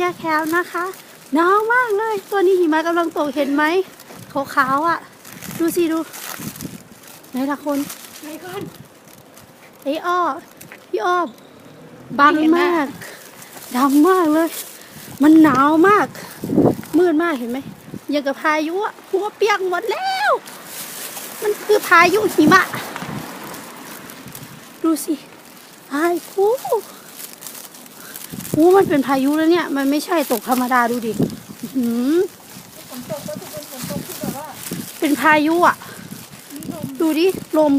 แก้แค้วนะคะหนาวมากเลย ตัวนี้หิมะกำลังตกเห็นไหมขาวๆอะ ดูสิดูไหนละคนไหนก่อนไอ้อ้อพี่อ้อบังไม่เห็นหน้ามากดำมากเลย มันหนาวมาก มืดมากเห็นไหมยังกับพายุอะหัวเปียกหมดแล้ว มันคือพายุหิมะ ดูสิไอ้คูโอ้มันเป็นพายุแล้วเนี่ย มันไม่ใช่ตกธรรมดาดูดิอื้อหือฝนตกก็คือเป็นฝนตกที่แบบว่าเป็นพายุอะ มีลมดูดิ ลม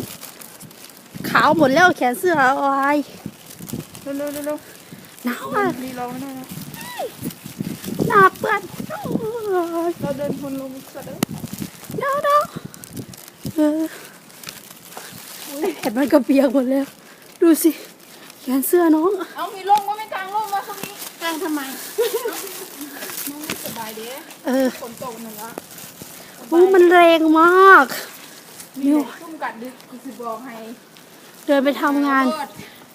ขาวหมดแล้วแขนเสื้อเอาไว้เร็วเร็วเร็วเร็วหนาวมากรีรอไม่ได้นะหน้าเปื้อนโอ้ยเราเดินทนลมสัตว์เลยหนาวหนาวเออไอแผ่นมันก็เปียกหมดแล้ว ดูสิ แขนเสื้อน้อง เอามีลมก็ไม่กลางลมมาตรงนี้ กลางทำไมน้องไม่สบายเด้เออฝนตกนั่นละโอ้มันแรงมากมีแต่ชุ่มกัดดึกกูสิบอกให้ เดินไปทำงาน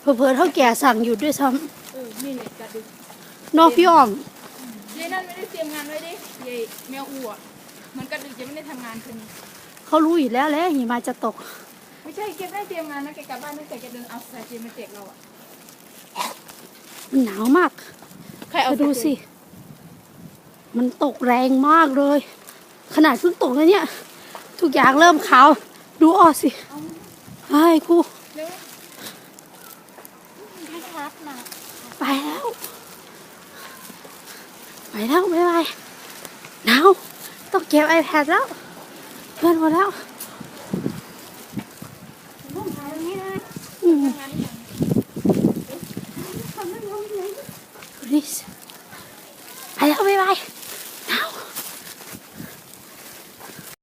เผลอๆเท่าแก่สั่งหยุดด้วยซ้เออมีเหล็กกัดดึกำนอกพี่อ้อมยายนั่นไม่ได้เตรียมงานไว้ดิยายแมวอู่อะเหมือนกัดดึกจะไม่ได้ทำงานคืนนี้เขารู้อยู่แล้วแหละหิมะจะตก ไม่ใช่แกไม่ได้เตรียมงานนะแกกลับบ้านตั้งแต่แกเดินเอาสายเจนมาแจกเราอะมันหนาวมาก ใครเอาเธอดูสิ มันตกแรงมากเลย ขนาดเพิ่งตกเลยเนี่ย ทุกอย่างเริ่มขาว ดูออกสิไอ้ครูเร็วไม่ชัดนะไปแล้ว ไปแล้วบ๊ายบายหนาวต้องเก็บ iPad แล้วเพื่อนหมดแล้ว Bye.